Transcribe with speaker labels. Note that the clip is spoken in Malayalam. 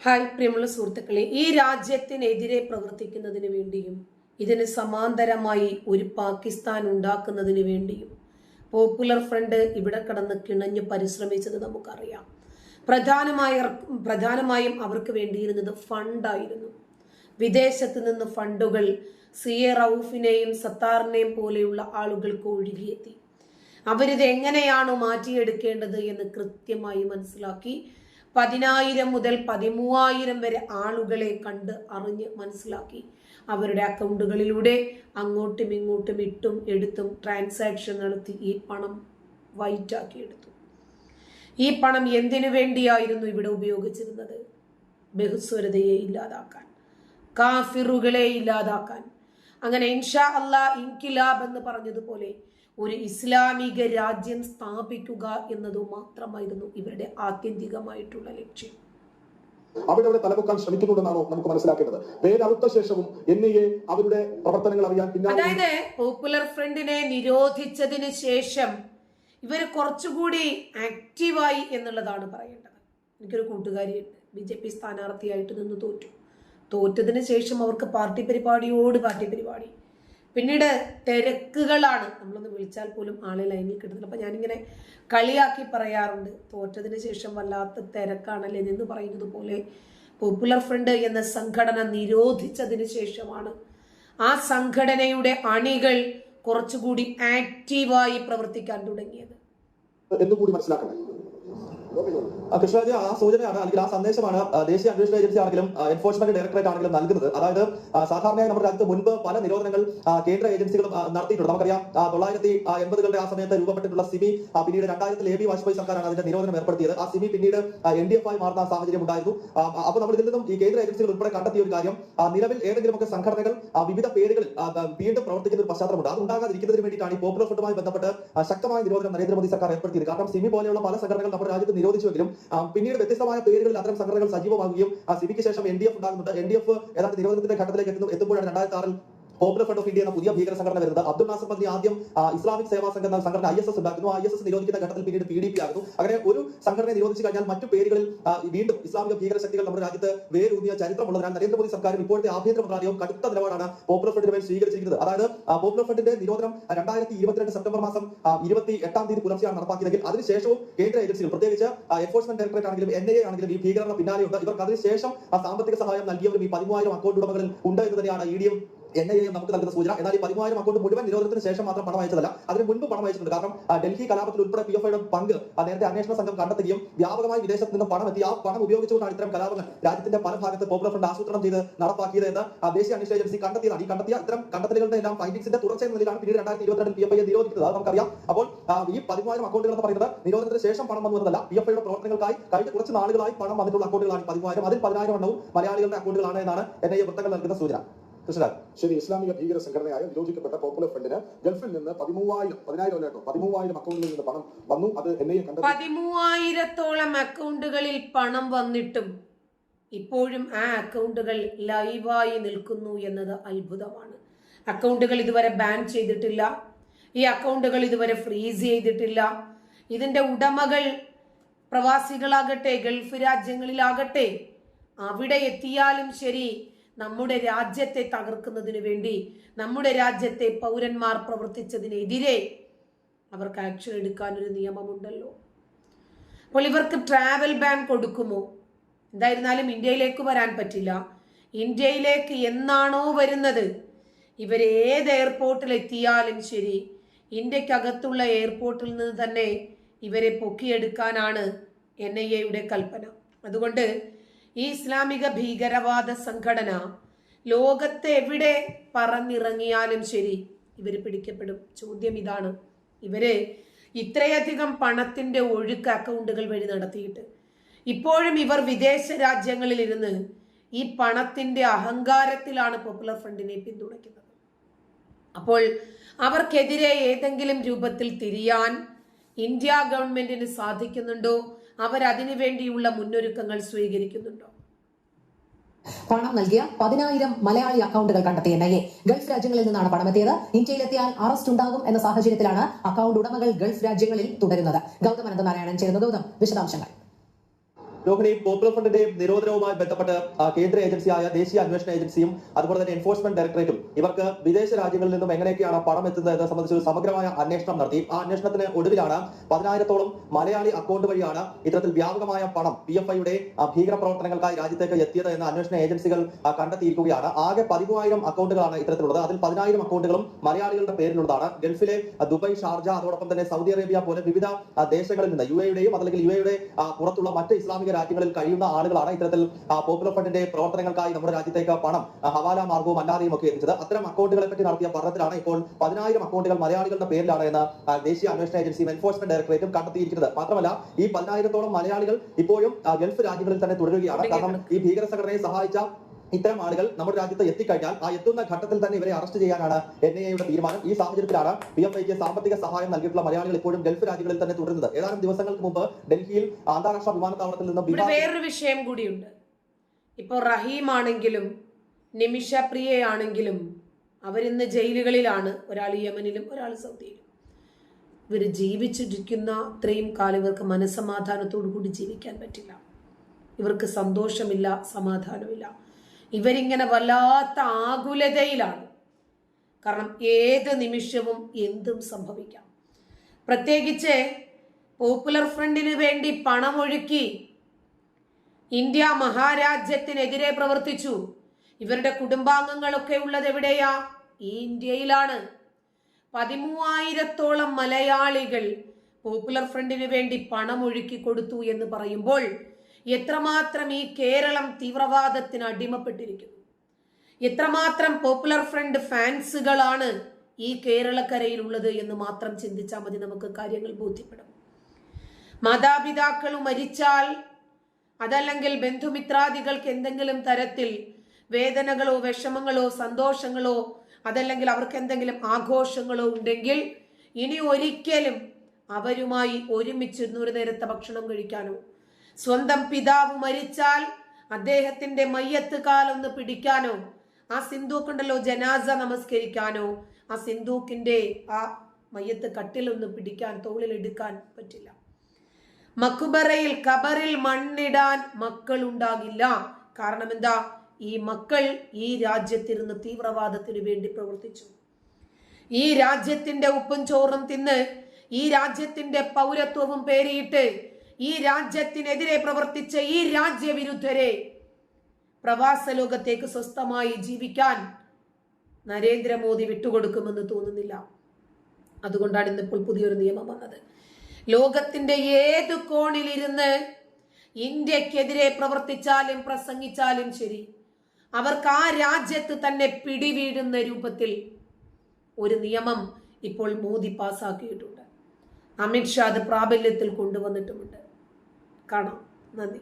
Speaker 1: ഹായ് പ്രിയമുള്ള സുഹൃത്തുക്കളെ ഈ രാജ്യത്തിനെതിരെ പ്രവർത്തിക്കുന്നതിന് വേണ്ടിയും ഇതിന് സമാന്തരമായി ഒരു പാകിസ്ഥാൻ ഉണ്ടാക്കുന്നതിന് വേണ്ടിയും പോപ്പുലർ ഫ്രണ്ട് ഇവിടെ കടന്ന് കിണഞ്ഞ് പരിശ്രമിച്ചത് നമുക്കറിയാം. പ്രധാനമായ പ്രധാനമായും അവർക്ക് വേണ്ടിയിരുന്നത് ഫണ്ടായിരുന്നു. വിദേശത്ത് നിന്ന് ഫണ്ടുകൾ സി എ റൌഫിനെയും സത്താറിനെയും പോലെയുള്ള ആളുകൾക്ക് ഒഴുകിയെത്തി. അവരിത് എങ്ങനെയാണ് മാറ്റിയെടുക്കേണ്ടത് എന്ന് കൃത്യമായി മനസ്സിലാക്കി പതിനായിരം മുതൽ പതിമൂവായിരം വരെ ആളുകളെ കണ്ട് അറിഞ്ഞ് മനസ്സിലാക്കി. അവരുടെ അക്കൗണ്ടുകളിലൂടെ അങ്ങോട്ടും ഇങ്ങോട്ടും ഇട്ടും എടുത്തും ട്രാൻസാക്ഷൻ നടത്തി ഈ പണം വൈറ്റാക്കി എടുത്തു. ഈ പണം എന്തിനു വേണ്ടിയായിരുന്നു ഇവിടെ ഉപയോഗിച്ചിരുന്നത്? ബഹുസ്വരതയെ ഇല്ലാതാക്കാൻ കാഫിറുകളെ ഇല്ലാതാക്കാൻ. അങ്ങനെ ഇൻഷാ അല്ലാ ഇൻകിലാബ് എന്ന് പറഞ്ഞതുപോലെ ഒരു ഇസ്ലാമിക രാജ്യം സ്ഥാപിക്കുക എന്നതു മാത്രമായിരുന്നു ഇവരുടെ ആത്യന്തികമായിട്ടുള്ള ലക്ഷ്യം.
Speaker 2: അവിടെ അവിടെ തലപൊക്കാൻ ശ്രമിക്കുന്നുണ്ടെന്നാണോ നമുക്ക് മനസ്സിലാക്കേണ്ടത്? വേരറുത്ത ശേഷവും എൻ ഐ എ അവരുടെ പ്രവർത്തനങ്ങൾ അറിയാൻ
Speaker 1: അതായത് പോപ്പുലർ ഫ്രണ്ടിനെ നിരോധിച്ചതിന് ശേഷം ഇവർ കുറച്ചുകൂടി ആക്റ്റീവായി എന്നുള്ളതാണ് പറയേണ്ടത്. എനിക്കൊരു കൂട്ടുകാരിയുണ്ട്. ബി ജെ പി സ്ഥാനാർത്ഥിയായിട്ട് നിന്ന് തോറ്റു. തോറ്റതിന് ശേഷം അവർക്ക് പാർട്ടി പരിപാടിയോട് പാർട്ടി പരിപാടി. പിന്നീട് തിരക്കുകളാണ്. നമ്മളൊന്ന് വിളിച്ചാൽ പോലും ആളെ ലൈനിൽ കിട്ടുന്നില്ല അപ്പം ഞാനിങ്ങനെ കളിയാക്കി പറയാറുണ്ട്. തോറ്റതിന് ശേഷം വല്ലാത്ത തിരക്കാണല്ലേ? എന്ന് പറയുന്നത് പോലെ പോപ്പുലർ ഫ്രണ്ട് എന്ന സംഘടന നിരോധിച്ചതിന് ശേഷമാണ് ആ സംഘടനയുടെ അണികൾ കുറച്ചുകൂടി ആക്റ്റീവായി പ്രവർത്തിക്കാൻ തുടങ്ങിയത്.
Speaker 2: എന്നുകൂടി മനസ്സിലാക്കണം.
Speaker 3: കൃഷ്ണരാജ് ആ സൂചനയാണ് അല്ലെങ്കിൽ ആ സന്ദേശമാണ് ദേശീയ അന്വേഷണ ഏജൻസി ആണെങ്കിലും എൻഫോഴ്സ്മെന്റ് ഡയറക്ടറേറ്റ് ആണെങ്കിലും നൽകുന്നത്. അതായത് സാധാരണയായി നമ്മുടെ രാജ്യത്ത് മുൻപ് പല നിരോധനങ്ങൾ കേന്ദ്ര ഏജൻസികളും നടത്തിയിട്ടുണ്ട്. നമുക്കറിയാം തൊള്ളായിരത്തി എൺപതുകളുടെ ആ സമയത്ത് രൂപപ്പെട്ടിട്ടുള്ള സിമി പിന്നീട് രണ്ടായിരത്തിൽ എ ബി വാജ്പേയി സർക്കാരാണ് അതിന്റെ നിരോധനം ഏർപ്പെടുത്തിയത്. ആ സിമി പിന്നീട് എൻ ഡി എഫ് ആയി മാറുന്ന സാഹചര്യം ഉണ്ടായിരുന്നു. അപ്പൊ നമ്മൾ ഇതിൽ നിന്നും ഈ കേന്ദ്ര ഏജൻസികൾ ഉൾപ്പെടെ കണ്ടെത്തിയ ഒരു കാര്യം നിലവിൽ ഏതെങ്കിലുമൊക്കെ സംഘടനകൾ വിവിധ പേരുകളിൽ വീണ്ടും പ്രവർത്തിക്കുന്ന ഒരു പശ്ചാത്തലമുണ്ട്. അത് ഉണ്ടാകാതിരിക്കുന്നതിന് വേണ്ടിയിട്ടാണ് ഈ പോപ്പുലർ ഫുഡുമായി ബന്ധപ്പെട്ട് ശക്തമായ നിരോധനം നരേന്ദ്രമോദി സർക്കാർ ഏർപ്പെടുത്തിയത്. കാരണം സിമി പോലെയുള്ള പല സംഘടനകൾ നമ്മുടെ രാജ്യത്ത് നിരോധിച്ചുവെങ്കിലും പിന്നീട് വ്യത്യസ്തമായ പേരുകളിൽ അത്തരം സംഘടനകൾ സജീവമാകുകയും ആ സിമിക്ക് ശേഷം എൻ ഡി എഫ് ഉണ്ടാകുന്നുണ്ട്. എൻ ഡി എഫ് ഏതാണ്ട് നിരോധനത്തിന്റെ ഘട്ടത്തിലേക്ക് എത്തുമ്പോഴാണ് രണ്ടായിരത്തി ആറിൽ പോപ്പുലർ ഫ്രണ്ട് ഓഫ് ഇന്ത്യ എന്ന പുതിയ ഭീകര സംഘടന വരുന്നത്. അബ്ദുൾ നാസർ മന്ത്രി ആദ്യം ഇസ്ലാമിക് സേവാ സംഘം എന്ന സംഘടന ഐ എസ് എസ് ഉണ്ടാക്കുന്നു ഐ എസ് എസ് നിരോധിക്കുന്ന ഘട്ടത്തിൽ പിന്നീട് പി ഡി പി ആകുന്നു. അങ്ങനെ ഒരു സംഘടനയെ നിരോധിച്ചു കഴിഞ്ഞാൽ മറ്റു പേരുകളിൽ വീണ്ടും ഇസ്ലാമിക ഭീകര ശക്തികൾ നമ്മുടെ രാജ്യത്ത് വേരൂന്നിയ ചരിത്രമുള്ളതിനാൽ നരേന്ദ്രമോദി സർക്കാരും ഇപ്പോഴത്തെ ആഭ്യന്തര മന്ത്രാലയവും കടുത്ത നിലപാടാണ് പോപ്പുലർ ഫ്രണ്ടിന് മേൽ സ്വീകരിച്ചിരിക്കുന്നത്. അതായത് പോപ്പുലർ ഫ്രണ്ടിന്റെ നിരോധനം രണ്ടായിരത്തി ഇരുപത്തിരണ്ട് സെപ്റ്റംബർ മാസം ഇരുപത്തി എട്ടാം തീയതി പുലർച്ചെയാണ് നടപ്പാക്കിയതെങ്കിൽ അതിനുശേഷവും കേന്ദ്ര ഏജൻസികൾ പ്രത്യേകിച്ച് എൻഫോഴ്സ്മെന്റ് ഡയറക്ടറേറ്റ് ആണെങ്കിലും എൻ ഐ എ ആണെങ്കിലും ഈ ഭീകരരുടെ പിന്നാലെയുണ്ട്. ഇവർക്ക് അതിനുശേഷം സാമ്പത്തിക സഹായം നൽകിയവരും ഈ പതിമൂവായിരം അക്കൗണ്ട് ഉടമകളിൽ ഉണ്ട് എന്ന് തന്നെയാണ് ഇ ഡിയും എൻ ഐ നമുക്ക് നൽകുന്ന സൂചന. എന്നാൽ ഈ പതിമൂവായിരം അക്കൗണ്ട് മുഴുവൻ നിരോധനത്തിന് ശേഷം മാത്രം പണം അയച്ചതല്ല. അതിന് മുൻപ് പണം അയച്ചിട്ടുണ്ട്. കാരണം ഡൽഹി കലാപത്തിൽ ഉൾപ്പെടെ പി എഫ് ഐയുടെ പങ്ക് നേരത്തെ അന്വേഷണ സംഘം കണ്ടെത്തുകയും വ്യാപകമായി വിദേശത്ത് നിന്ന് പണം എത്തി. ആ പണം ഉപയോഗിച്ചുകൊണ്ടാണ് ഇത്തരം കലാപങ്ങൾ രാജ്യത്തിന്റെ പല ഭാഗത്ത് പോപ്പുലർ ഫ്രണ്ട് ആസൂത്രണം ചെയ്ത് നടപ്പാക്കിയത് എന്ന് ദേശീയ അന്വേഷണ ഏജൻസി കണ്ടെത്തിയതാണ്. ഈ കണ്ടെത്തിയ ഇത്തരം കണ്ടെത്തലുകളുടെ എല്ലാം ഫൈൻഡിങ്സിന്റെ തുടർച്ച എന്ന നിലയിലാണ് പിന്നീട് രണ്ടായിരത്തി ഇരുപത്തിരണ്ടിൽ പി എഫ് ഐയെ നിരോധിക്കുന്നത്. അത് നമുക്കറിയാം. അപ്പോൾ ഈ പതിമൂവായിരം അക്കൗണ്ടുകൾ എന്ന് പറയുന്നത് നിരോധനത്തിന് ശേഷം പണം വന്നതല്ല പി എഫ് ഐയുടെ പ്രവർത്തനങ്ങൾക്കായി കഴിഞ്ഞ കുറച്ച് നാളുകളായി പണം വന്നിട്ടുള്ള അക്കൗണ്ടുകളാണ് പതിമൂവായിരം. അതിൽ പതിനായിരം എണ്ണവും മലയാളികളുടെ അക്കൗണ്ടുകളാണ് എന്നാണ് എൻ ഐ വൃത്തങ്ങൾ നൽകുന്ന സൂചന. കൃഷ്ണരാജ്
Speaker 2: ശരി ഇസ്ലാമിക ഭീകര സംഘടനയായ നിരോധിക്കപ്പെട്ട പോപ്പുലർ ഫ്രണ്ടിന് ഗൾഫിൽ നിന്ന് പതിമൂവായിരം പതിനായിരം അല്ല കേട്ടോ പതിമൂവായിരം അക്കൗണ്ടുകളിൽ നിന്ന് പണം വന്നു. അത് എൻ കണ്ടു
Speaker 1: പതിമൂവായിരത്തോളം അക്കൗണ്ടുകളിൽ പണം വന്നിട്ടും ഇപ്പോഴും ആ അക്കൗണ്ടുകൾ ലൈവായി നിൽക്കുന്നു എന്നത് അത്ഭുതമാണ്. അക്കൗണ്ടുകൾ ഇതുവരെ ബാൻ ചെയ്തിട്ടില്ല. ഈ അക്കൗണ്ടുകൾ ഇതുവരെ ഫ്രീസ് ചെയ്തിട്ടില്ല. ഇതിന്റെ ഉടമകൾ പ്രവാസികളാകട്ടെ ഗൾഫ് രാജ്യങ്ങളിലാകട്ടെ അവിടെ എത്തിയാലും ശരി നമ്മുടെ രാജ്യത്തെ തകർക്കുന്നതിന് വേണ്ടി നമ്മുടെ രാജ്യത്തെ പൗരന്മാർ പ്രവർത്തിച്ചതിനെതിരെ അവർക്ക് ആക്ഷൻ എടുക്കാൻ ഒരു നിയമമുണ്ടല്ലോ. അപ്പോൾ ഇവർക്ക് ട്രാവൽ ബാൻ കൊടുക്കുമോ? എന്തായിരുന്നാലും ഇന്ത്യയിലേക്ക് വരാൻ പറ്റില്ല. ഇന്ത്യയിലേക്ക് എന്നാണോ വരുന്നത്? ഇവർ ഏത് എയർപോർട്ടിൽ എത്തിയാലും ശരി ഇന്ത്യക്കകത്തുള്ള എയർപോർട്ടിൽ നിന്ന് തന്നെ ഇവരെ പൊക്കിയെടുക്കാനാണ് എൻ ഐ എയുടെ കൽപ്പന. അതുകൊണ്ട് ഈ ഇസ്ലാമിക ഭീകരവാദ സംഘടന ലോകത്തെ എവിടെ പറന്നിറങ്ങിയാലും ശരി ഇവർ പിടിക്കപ്പെടും. ചോദ്യം ഇതാണ്. ഇവർ ഇത്രയധികം പണത്തിന്റെ ഒഴുക്ക് അക്കൗണ്ടുകൾ വഴി നടത്തിയിട്ട് ഇപ്പോഴും ഇവർ വിദേശ രാജ്യങ്ങളിൽ ഇരുന്ന് ഈ പണത്തിന്റെ അഹങ്കാരത്തിലാണ് പോപ്പുലർ ഫ്രണ്ടിനെ പിന്തുണയ്ക്കുന്നത്. അപ്പോൾ അവർക്കെതിരെ ഏതെങ്കിലും രൂപത്തിൽ തിരിയാൻ ഇന്ത്യ ഗവൺമെന്റിന് സാധിക്കുന്നുണ്ടോ? അവർ അതിനു വേണ്ടിയുള്ള മുന്നൊരുക്കങ്ങൾ സ്വീകരിക്കുന്നുണ്ടോ?
Speaker 4: പണം നൽകിയ പതിനായിരം മലയാളി അക്കൗണ്ടുകൾ കണ്ടെത്തിയ എൻ ഐ എ. ഗൾഫ് രാജ്യങ്ങളിൽ നിന്നാണ് പണമെത്തിയത്. ഇന്ത്യയിലെത്തിയാൽ അറസ്റ്റ് ഉണ്ടാകും എന്ന സാഹചര്യത്തിലാണ് അക്കൗണ്ട് ഉടമകൾ ഗൾഫ് രാജ്യങ്ങളിൽ തുടരുന്നത്. ഗൗതം അനന്തനാരായണൻ ചേരുന്ന ഗൗതം വിശദാംശങ്ങൾ.
Speaker 3: രോഹിണി പോപ്പുലർ ഫ്രണ്ടിന്റെയും നിരോധനവുമായി ബന്ധപ്പെട്ട് കേന്ദ്ര ഏജൻസിയായ ദേശീയ അന്വേഷണ ഏജൻസിയും അതുപോലെ തന്നെ എൻഫോഴ്സ്മെന്റ് ഡയറക്ടറേറ്റും ഇവർക്ക് വിദേശ രാജ്യങ്ങളിൽ നിന്നും എങ്ങനെയൊക്കെയാണ് പണം എത്തുന്നത് എന്ന് സംബന്ധിച്ച് ഒരു സമഗ്രമായ അന്വേഷണം നടത്തി. ആ അന്വേഷണത്തിന് ഒടുവിലാണ് പതിനായിരത്തോളം മലയാളി അക്കൗണ്ട് വഴിയാണ് ഇത്തരത്തിൽ വ്യാപകമായ പണം പി എഫ് ഐയുടെ ഭീകര പ്രവർത്തനങ്ങൾക്കായി രാജ്യത്തേക്ക് എത്തിയത് എന്ന് അന്വേഷണ ഏജൻസികൾ കണ്ടെത്തിയിരിക്കുകയാണ്. ആകെ പതിമൂവായിരം അക്കൗണ്ടുകളാണ് ഇത്തരത്തിലുള്ളത്. അതിൽ പതിനായിരം അക്കൗണ്ടുകളും മലയാളികളുടെ പേരിലുള്ളതാണ്. ഗൾഫിലെ ദുബായ് ഷാർജ അതോടൊപ്പം തന്നെ സൗദി അറേബ്യ പോലെ വിവിധ ദേശങ്ങളിൽ നിന്ന് യു എയുടെയും അതല്ലെങ്കിൽ യു എയുടെ പുറത്തുള്ള മറ്റ് ഇസ്ലാമിക രാജ്യങ്ങളിൽ കഴിയുന്ന ആളുകളാണ് ഇത്തരത്തിൽ പോപ്പുലർ ഫ്രണ്ടിന്റെ പ്രവർത്തനങ്ങൾക്കായി നമ്മുടെ രാജ്യത്തേക്ക് പണം ഹവാല മാർഗവും അല്ലാതെയും ഒക്കെ എത്തിച്ചത്. അത്തരം അക്കൗണ്ടുകളെ പറ്റി നടത്തിയ പഠനത്തിലാണ് ഇപ്പോൾ പതിനായിരം അക്കൗണ്ടുകൾ മലയാളികളുടെ പേരിലാണ് എന്ന് ദേശീയ അന്വേഷണ ഏജൻസിയും എൻഫോഴ്സ്മെന്റ് ഡയറക്ടറേറ്റും കണ്ടെത്തിയിരിക്കുന്നത്. മാത്രമല്ല ഈ പതിനായിരത്തോളം മലയാളികൾ ഇപ്പോഴും ഗൾഫ് രാജ്യങ്ങളിൽ തന്നെ തുടരുകയാണ്. കാരണം ഈ ഭീകര സംഘടനയെ സഹായിച്ച ഇത്തരം ആളുകൾ നമ്മുടെ രാജ്യത്ത് എത്തിക്കഴിഞ്ഞാൽ ആ എത്തുന്ന ഘട്ടത്തിൽ തന്നെ ഇവരെ അറസ്റ്റ് ചെയ്യാനാണ് എൻ ഐ എയുടെ തീരുമാനം. ഈ സാഹചര്യത്തിലാണ് പി എഫ് ഐക്ക് സാമ്പത്തിക സഹായം നൽകിയിട്ടുള്ള മലയാളികൾ ഇപ്പോഴും ഗൾഫ് രാജ്യങ്ങളിൽ തന്നെ തുടരുന്നത്. ഏതാനും ദിവസങ്ങൾക്ക് മുമ്പ് ഡൽഹിയിൽ അന്താരാഷ്ട്ര വിമാനത്താവളത്തിൽ നിന്നും
Speaker 1: വേറൊരു വിഷയം കൂടിയുണ്ട്. ഇപ്പോൾ റഹീം ആണെങ്കിലും നിമിഷ പ്രിയയാണെങ്കിലും അവരിന്ന് ജയിലുകളിലാണ്. ഒരാൾ യമനിലും ഒരാൾ സൗദിയിലും. ഇവർ ജീവിച്ചിരിക്കുന്ന അത്രയും കാലം ഇവർക്ക് മനസ്സമാധാനത്തോടു കൂടി ജീവിക്കാൻ പറ്റില്ല. ഇവർക്ക് സന്തോഷമില്ല സമാധാനമില്ല. ഇവരിങ്ങനെ വല്ലാത്ത ആകുലതയിലാണ്. കാരണം ഏത് നിമിഷവും എന്തും സംഭവിക്കാം. പ്രത്യേകിച്ച് പോപ്പുലർ ഫ്രണ്ടിന് വേണ്ടി പണമൊഴുക്കി ഇന്ത്യ മഹാരാജ്യത്തിനെതിരെ പ്രവർത്തിച്ചു. ഇവരുടെ കുടുംബാംഗങ്ങളൊക്കെ ഉള്ളത് എവിടെയാ? ഈ ഇന്ത്യയിലാണ്. പതിമൂവായിരത്തോളം മലയാളികൾ പോപ്പുലർ ഫ്രണ്ടിന് വേണ്ടി പണമൊഴുക്കി കൊടുത്തു എന്ന് പറയുമ്പോൾ എത്രമാത്രം ഈ കേരളം തീവ്രവാദത്തിന് അടിമപ്പെട്ടിരിക്കുന്നു? എത്രമാത്രം പോപ്പുലർ ഫ്രണ്ട് ഫാൻസുകളാണ് ഈ കേരളക്കരയിലുള്ളത് എന്ന് മാത്രം ചിന്തിച്ചാൽ മതി നമുക്ക് കാര്യങ്ങൾ ബോധ്യപ്പെടും. മാതാപിതാക്കൾ മരിച്ചാൽ അതല്ലെങ്കിൽ ബന്ധുമിത്രാദികൾക്ക് എന്തെങ്കിലും തരത്തിൽ വേദനകളോ വിഷമങ്ങളോ സന്തോഷങ്ങളോ അതല്ലെങ്കിൽ അവർക്ക് എന്തെങ്കിലും ആഘോഷങ്ങളോ ഉണ്ടെങ്കിൽ ഇനി ഒരിക്കലും അവരുമായി ഒരുമിച്ച് ഒരു നേരത്തെ ഭക്ഷണം കഴിക്കാനോ സ്വന്തം പിതാവ് മരിച്ചാൽ അദ്ദേഹത്തിന്റെ മയ്യത്ത് കാലൊന്ന് പിടിക്കാനോ ആ സിന്ധൂക്കുണ്ടല്ലോ ജനാസ നമസ്കരിക്കാനോ ആ സിന്ധൂക്കിന്റെ ആ മയ്യത്ത് കട്ടിലൊന്ന് പിടിക്കാൻ തോളിൽ എടുക്കാൻ പറ്റില്ല. മക്കുബറയിൽ കബറിൽ മണ്ണിടാൻ മക്കൾ ഉണ്ടാകില്ല കാരണം എന്താ? ഈ മക്കൾ ഈ രാജ്യത്തിരുന്ന് തീവ്രവാദത്തിന് വേണ്ടി പ്രവർത്തിച്ചു. ഈ രാജ്യത്തിന്റെ ഉപ്പും ചോറും തിന്ന് ഈ രാജ്യത്തിന്റെ പൗരത്വവും പേരിയിട്ട് ഈ രാജ്യത്തിനെതിരെ പ്രവർത്തിച്ച ഈ രാജ്യവിരുദ്ധരെ പ്രവാസ ലോകത്തേക്ക് സ്വസ്ഥമായി ജീവിക്കാൻ നരേന്ദ്രമോദി വിട്ടുകൊടുക്കുമെന്ന് തോന്നുന്നില്ല. അതുകൊണ്ടാണ് ഇന്നിപ്പോൾ പുതിയൊരു നിയമം വന്നത്. ലോകത്തിന്റെ ഏത് കോണിലിരുന്ന് ഇന്ത്യക്കെതിരെ പ്രവർത്തിച്ചാലും പ്രസംഗിച്ചാലും ശരി അവർക്ക് ആ രാജ്യത്ത് തന്നെ പിടിവീഴുന്ന രൂപത്തിൽ ഒരു നിയമം ഇപ്പോൾ മോദി പാസ്സാക്കിയിട്ടുണ്ട് അമിത്ഷാ അത് പ്രാബല്യത്തിൽ കൊണ്ടുവന്നിട്ടുമുണ്ട്. കാണാം നന്ദി.